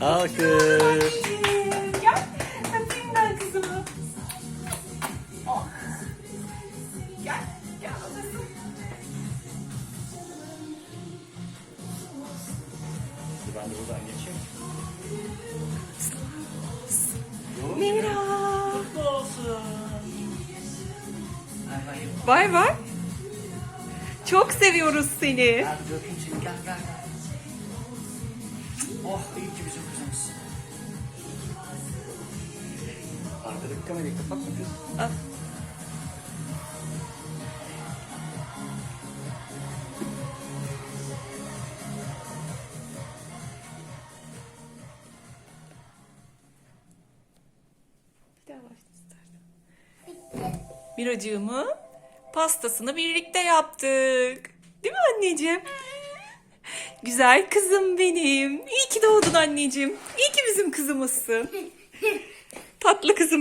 Alkış. Gel. Öpeyim ben kızımı. Oh. Gel. Gel babası. Ben de buradan geçeyim. Mira. Olsun. Bay bay. Çok seviyoruz seni. Öpeyim gel gel. Oh iyi ki bizim kızımız. Arkadaki kamerayı kapatma kız. Al. Bir daha başla istersen. Miracığımın pastasını birlikte yaptık. Değil mi anneciğim? Güzel kızım benim. İyi ki doğdun anneciğim. İyi ki bizim kızımızsın. Tatlı kızım